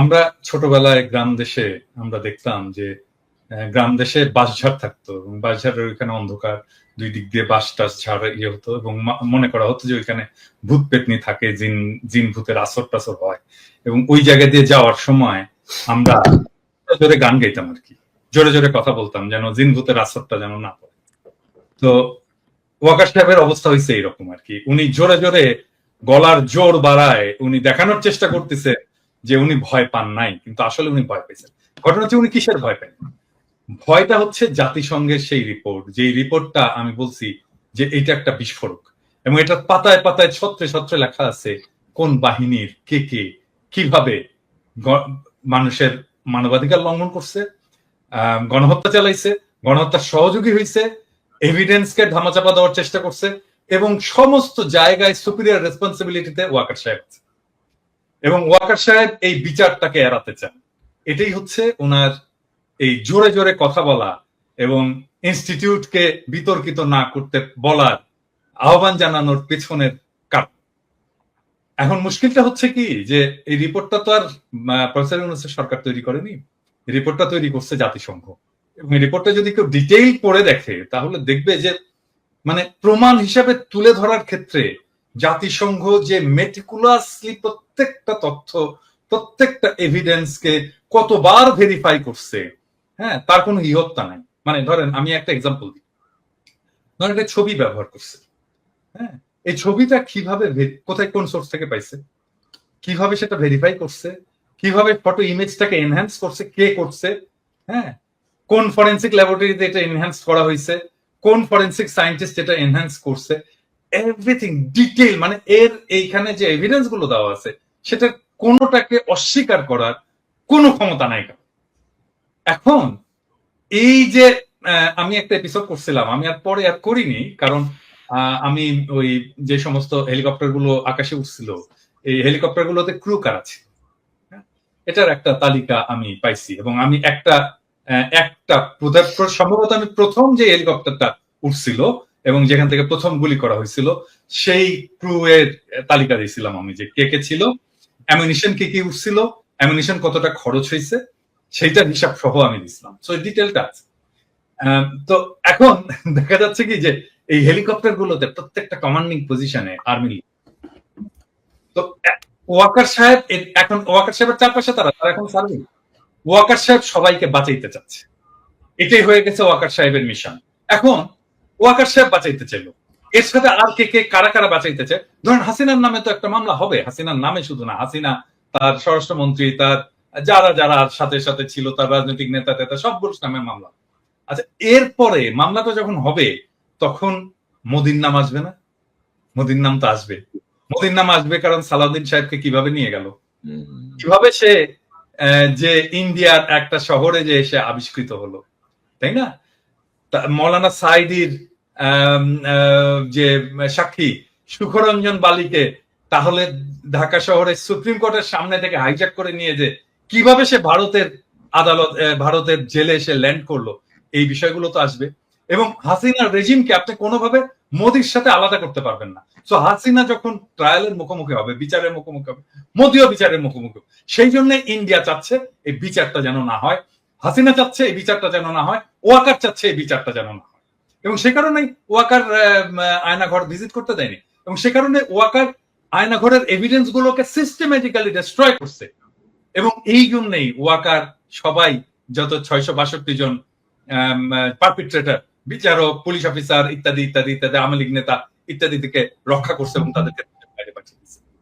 আমরা ছোটবেলায় গ্রাম দেশে আমরা দেখতাম যে গ্রাম দেশে বাঁশঝাড় থাকতো এবং বাঁশঝাড়ের ওইখানে অন্ধকার, দুই দিক দিয়ে বাঁশ টাস ঝাড় ইয়ে হতো এবং মনে করা হতো যে ওইখানে ভূত পেতনি থাকে, জিন জিন ভূতের আসর টাসর হয়। এবং ওই জায়গা দিয়ে যাওয়ার সময় আমরা জোরে গান গাইতাম আর কি। জোরে জোরে কথা বলতাম যেন জিন ভূতের আসরটা যেন না পড়ে। তো ওয়াকার সাহেবের অবস্থা হয়েছে এইরকম আর কি। উনি জোরে জোরে গলার জোর বাড়ায় উনি দেখানোর চেষ্টা করতেছে যে উনি ভয় পান নাই, কিন্তু আসলে উনি ভয় পেয়েছেন। ঘটনা হচ্ছে উনি কিসের ভয় পেন? ভয়টা হচ্ছে জাতিসংঘের সেই রিপোর্ট যে রিপোর্টটা আমি বলছি যে এটা একটা বিস্ফোরক। এবং এটা পাতায় পাতায় ছত্রে ছত্রে লেখা আছে কোন বাহিনীর কে কে কীভাবে মানুষের মানবাধিকার লঙ্ঘন করছে গণহত্যা চালাইছে গণহত্যার সহযোগী হয়েছে এভিডেন্সকে ধামাচাপা দেওয়ার চেষ্টা করছে, এবং সমস্ত জায়গায় সুপিরিয়র রেসপন্সিবিলিটিতে ওয়াকার সাহেব আছে। এবং ওয়াকার সাহেব এই বিচারটাকে এড়াতে চান। এটাই হচ্ছে ওনার এই জোরে জোরে কথা বলা এবং ইনস্টিটিউটকে বিতর্কিত না করতে বলার আহ্বান জানানোর পেছনের কারণ। এখন মুশকিলটা হচ্ছে কি যে এই রিপোর্টটা তো আর প্রফেসর সরকার তৈরি করেনি। রিপোর্টটা তৈরি করছে জাতিসংঘ। এবং রিপোর্টটা যদি কেউ ডিটেইল পড়ে দেখে, তাহলে দেখবে যে মানে প্রমাণ হিসাবে তুলে ধরার ক্ষেত্রে জাতিসংঘ যে মেটিকুলাসলি প্রত্যেকটা তথ্য, প্রত্যেকটা এভিডেন্সকে কতবার ভেরিফাই করছে হ্যাঁ তার কোনো ইহত্যা নাই। মানে ধরেন, আমি একটা এক্সাম্পল দিই। ধরেন একটা ছবি ব্যবহার করছে হ্যাঁ এই ছবিটা কীভাবে কোথায় কোন সোর্স থেকে পাইছে? কীভাবে সেটা ভেরিফাই করছে? কীভাবে ফটো ইমেজটাকে এনহ্যান্স করছে? কে করছে? হ্যাঁ কোন ফরেন্সিক ল্যাবরেটরিতে এটা এনহ্যান্স করা হয়েছে কোন ফরেন্সিক সায়েন্টিস্ট এটা এনহ্যান্স করছে? এভরিথিং ডিটেইল মানে এর এইখানে যে এভিডেন্সগুলো দেওয়া আছে, সেটা কোনোটাকে অস্বীকার করার কোনো ক্ষমতা নাই এখন, এই যে আমি একটা এপিসোড করছিলাম, আমি আর পরে আর করিনি, কারণ আমি ওই যে সমস্ত হেলিকপ্টারগুলো আকাশে উঠছিল, এই হেলিকপ্টার গুলোতে ক্রু কার আছে হ্যাঁ? এটার একটা তালিকা আমি পাইছি, এবং আমি একটা একটা সম্ভবত আমি প্রথম যে হেলিকপ্টারটা উঠছিল এবং যেখান থেকে প্রথম গুলি করা হয়েছিল, সেই ক্রু এর তালিকা দিয়েছিলাম আমি যে কে কে ছিল অ্যামিনিশন কি কি উঠছিল অ্যামিনিশন কতটা খরচ হয়েছে, সেইটার হিসাব সহ আমি দিছিলাম সো ডিটেলটা আছে। তো এখন দেখা যাচ্ছে কি যে এই হেলিকপ্টার গুলোতে প্রত্যেকটা কমান্ডিং পজিশনে আর্মি তো ওয়াকার সাহেব এখন ওয়াকার সাহেবের চারপাশে তারা তারা এখন সার্ভে। ওয়াকার সাহেব সবাইকে বাঁচাইতে চাচ্ছে। এটাই হয়ে গেছে ওয়াকার সাহেবের মিশন এখন ওয়াকার সাহেব বাঁচাইতে চাইলো। এর সাথে আর কে কে, কারা কারা বাঁচাইতে চায় ধরেন হাসিনার নামে তো একটা মামলা হবে। হাসিনার নামে শুধু না, হাসিনা, তার স্বরাষ্ট্রমন্ত্রী, তার যারা যারা সাথে সাথে ছিল, তার রাজনৈতিক নেতা টেতা সবগুলোর নামে মামলা। আচ্ছা এরপরে মামলাটা যখন হবে, তখন মোদির নাম আসবে না? মোদির নাম তো আসবে। মোদির নাম আসবে কারণ সালাউদ্দিন সাহেবকে কীভাবে নিয়ে গেল? কীভাবে সে যে ইন্ডিয়ার একটা শহরে যে এসে আবিষ্কৃত হলো, তাই না? মৌলানা সাইদির যে সাক্ষী সুখরঞ্জন বালিকে, তাহলে ঢাকা শহরে সুপ্রিম কোর্টের সামনে থেকে হাইজ্যাক করে নিয়ে যে কীভাবে সে ভারতের আদালত ভারতের জেলে এসে ল্যান্ড করল, এই বিষয়গুলো তো আসবে এবং হাসিনার রেজিমকে আপনি কোনোভাবে মোদির সাথে আলাদা করতে পারবেন না তো হাসিনা যখন ট্রায়ালের মুখোমুখি হবে, বিচারের মুখোমুখি হবে, মোদিও বিচারের মুখোমুখি। সেই জন্য ইন্ডিয়া চাচ্ছে এই বিচারটা যেন না হয়, হাসিনা চাচ্ছে এই বিচারটা যেন না হয়, ওয়াকার চাচ্ছে এই বিচারটা যেন না এবং সে কারণেই ওয়াকার আয়নাঘর ভিজিট করতে দেয়নি। এবং সে কারণে ওয়াকার আয়নাঘরের এভিডেন্স গুলোকে সিস্টেমেটিক্যালি ডিস্ট্রয় করছে। এবং এই জন্যই ওয়াকার সবাই, যত ছয়শো বাষট্টি জন পারপিট্রেটার বিচারক পুলিশ অফিসার ইত্যাদি ইত্যাদি ইত্যাদি, আওয়ামী লীগ নেতা ইত্যাদি থেকে রক্ষা করছে এবং তাদেরকে বাইরে পাঠিয়ে দিচ্ছে।